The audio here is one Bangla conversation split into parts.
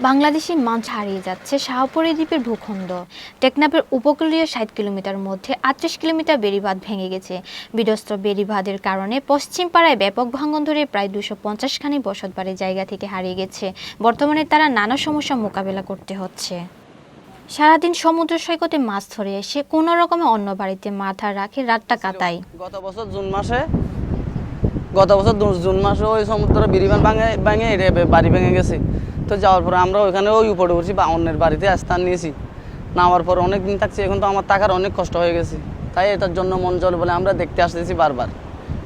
বাংলাদেশি মাছ হারিয়ে যাচ্ছে শাহপুরী দ্বীপের ভূখণ্ড। টেকনাফের উপকূলীয় ষাট কিলোমিটার মধ্যে আটত্রিশ কিলোমিটার বেড়িবাঁধ ভেঙে গেছে। বিধ্বস্ত বেড়িবাঁধের কারণে পশ্চিম পাড়ায় ব্যাপক ভাঙন ধরে প্রায় দুশো পঞ্চাশখানি বসতবাড়ি জায়গা থেকে হারিয়ে গেছে। বর্তমানে তারা নানা সমস্যা মোকাবেলা করতে হচ্ছে। সারাদিন সমুদ্র সৈকতে মাছ ধরে এসে কোনো রকমে অন্য বাড়িতে মাথা রাখে রাতটা কাটায়। গত বছর জুন মাসে গত বছর জুন মাসে ওই সমুদ্র বিড়িবান ভাঙে ভাঙে, এটা বাড়ি ভেঙে গেছে। তো যাওয়ার পরে আমরা ওইখানে ওই উপরে উঠছি, বা অন্যের বাড়িতে স্থান নিয়েছি। নামার পর অনেক দিন থাকছি, এখন তো আমার টাকার অনেক কষ্ট হয়ে গেছে। তাই এটার জন্য মন জল বলে আমরা দেখতে আসতেছি বারবার।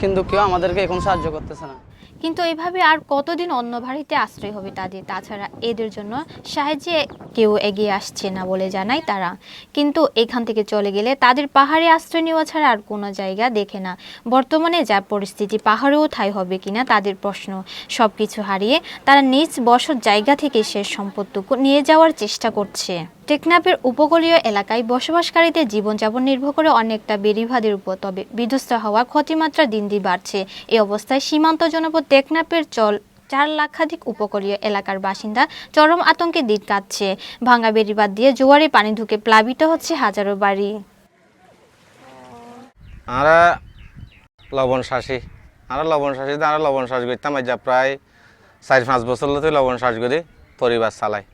কিন্তু কেউ আমাদেরকে এখন সাহায্য করতেছে না। কিন্তু এভাবে আর কতদিন অন্য বাড়িতে আশ্রয় হবে তাদের? তাছাড়া এদের জন্য সাহায্যে কেউ এগিয়ে আসছে না বলে জানায় তারা। কিন্তু এখান থেকে চলে গেলে তাদের পাহাড়ে আশ্রয় নেওয়া ছাড়া আর কোনো জায়গা দেখে না। বর্তমানে যা পরিস্থিতি পাহাড়েও ঠাই হবে কিনা তাদের প্রশ্ন। সব কিছু হারিয়ে তারা নিজ বসত জায়গা থেকে সে সম্পদটুকু নিয়ে যাওয়ার চেষ্টা করছে। টেকনাফের উপকূলীয় এলাকায় বসবাসকারীদের জীবনযাপন নির্ভর করে অনেকটা বেড়িভাদের উপর, তবে বিধ্বস্ত হওয়ার ক্ষতিমাত্রা দিন দিন বাড়ছে। এই অবস্থায় সীমান্ত জনপদ টেকনাফের চল চার লাখাধিক উপকূলীয় এলাকার বাসিন্দা চরম আতঙ্কে দিন কাটছে। ভাঙা বেড়িবাদ দিয়ে জোয়ারে পানি ঢুকে প্লাবিত হচ্ছে হাজারো বাড়ি। আমরা লবণ শাসি আমরা লবণ শাসিতে আমরা লবণ শ্বাস করতাম। যা প্রায় চার পাঁচ বছর লবণ শ্বাস করি, পরিবার চালাই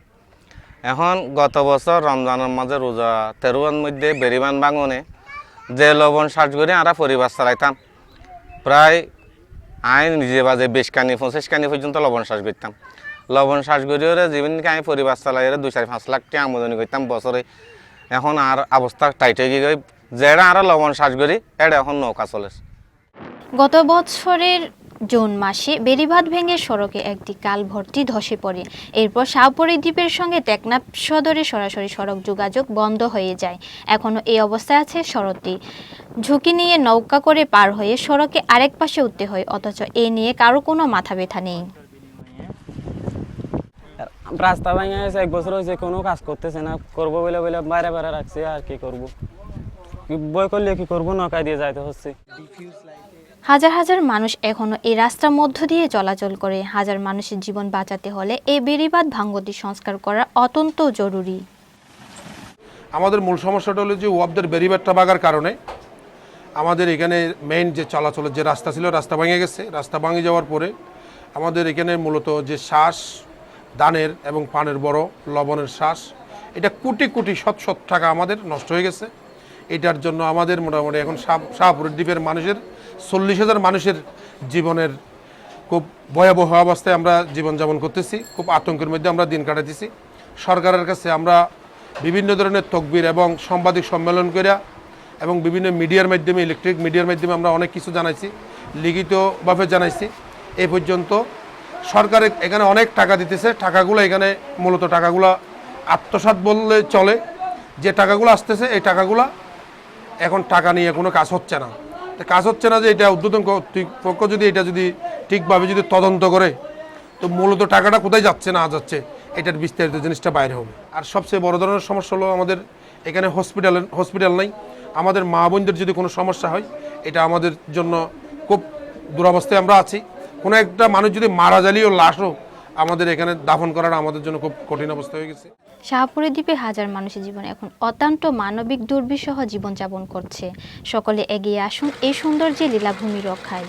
এখন গত বছর রমজানের মাঝে রোজা তেরোয়ার মধ্যে বেরিবান বাঙনে যে লবণ সার্চ করি আমরা পরিবার চালাইতাম প্রায় আই নিজে বাজে বিশ কানি পঁচিশ কানি পর্যন্ত লবণ শ্বাস করতাম লবণ শ্বাস করি ওরে জীবনকে আমি পরিবার চালাই দুই চার পাঁচ লাখ টাকা আমদানি করতাম বছরে এখন আর অবস্থা টাইট হয়ে গিয়ে যেটা আর লবণ শ্বাস করি এটা এখন নৌকা চলেছে গত বছরের জুন মাসে বেড়িবাঁধ ভেঙে সড়কে একটি কাল ভর্তি ধসে পড়ে। এরপর শাহপরি দ্বীপের সঙ্গে টেকনাফ সদরে সরাসরি সড়ক যোগাযোগ বন্ধ হয়ে যায়। এখনও এই অবস্থায় আছে সড়কটি ঝুঁকি নিয়ে নৌকা করে পার হয়ে সড়কে আরেক পাশে উঠতে হয়, অথচ এ নিয়ে কারও কোনো মাথা ব্যথা নেই। রাস্তা ভেঙে গেছে, এক বছর হয়েছে, কোনো কাজ করতেছে না। করব বলে বলে বাইরে বাইরে রাখছে, আর কি করব? বই করলে কি করব? নৌকায় দিয়ে যাইতে হচ্ছে। হাজার হাজার মানুষ এখনও এই রাস্তার মধ্য দিয়ে চলাচল করে। হাজার মানুষের জীবন বাঁচাতে হলে এই বেড়িবাঁধ ভাঙ্গতি সংস্কার করা অত্যন্ত জরুরি। আমাদের মূল সমস্যাটা হলো যে ওয়াবদের বেরিবারটা বাগার কারণে আমাদের এখানে মেইন যে চলাচলের যে রাস্তা ছিল, রাস্তা ভেঙে গেছে। রাস্তা ভেঙে যাওয়ার পরে আমাদের এখানে মূলত যে শ্বাস দানের এবং পানের বড় লবণের শ্বাস এটা কোটি কোটি শত শত টাকা আমাদের নষ্ট হয়ে গেছে। এটার জন্য আমাদের মোটামুটি এখন শাহ- শাহপুর দ্বীপের মানুষের চল্লিশ হাজার মানুষের জীবনের খুব ভয়াবহ অবস্থায় আমরা জীবনযাপন করতেছি, খুব আতঙ্কের মধ্যে আমরা দিন কাটাতেছি সরকারের কাছে আমরা বিভিন্ন ধরনের তকবির এবং সাংবাদিক সম্মেলন করিয়া এবং বিভিন্ন মিডিয়ার মাধ্যমে, ইলেকট্রিক মিডিয়ার মাধ্যমে আমরা অনেক কিছু জানাইছি, লিখিতভাবে জানাইছি। এই পর্যন্ত সরকার এখানে অনেক টাকা দিতেছে, টাকাগুলো এখানে মূলত টাকাগুলো আত্মসাৎ বললে চলে। যে টাকাগুলো আসতেছে, এই টাকাগুলো এখন টাকা নিয়ে কোনো কাজ হচ্ছে না। কাজ হচ্ছে না যে এটা উদ্বোধন কর্তৃপক্ষ যদি এটা যদি ঠিকভাবে যদি তদন্ত করে, তো মূলত টাকাটা কোথায় যাচ্ছে না যাচ্ছে, এটার বিস্তারিত জিনিসটা বাইরে হবে। আর সবচেয়ে বড় ধরনের সমস্যা হলো আমাদের এখানে হসপিটাল হসপিটাল নাই। আমাদের মা বোনদের যদি কোনো সমস্যা হয়, এটা আমাদের জন্য খুব দুরবস্থায় আমরা আছি। কোনো একটা মানুষ যদি মারা যালিও লাশও আমাদের এখানে দাফন করাটা আমাদের জন্য খুব কঠিন অবস্থা হয়ে গেছে। শাহপুরের দ্বীপে হাজার মানুষের জীবন এখন অত্যন্ত মানবিক দুর্বিষহ জীবনযাপন করছে। সকলে এগিয়ে আসুন এই সৌন্দর্যে লীলাভূমি রক্ষায়।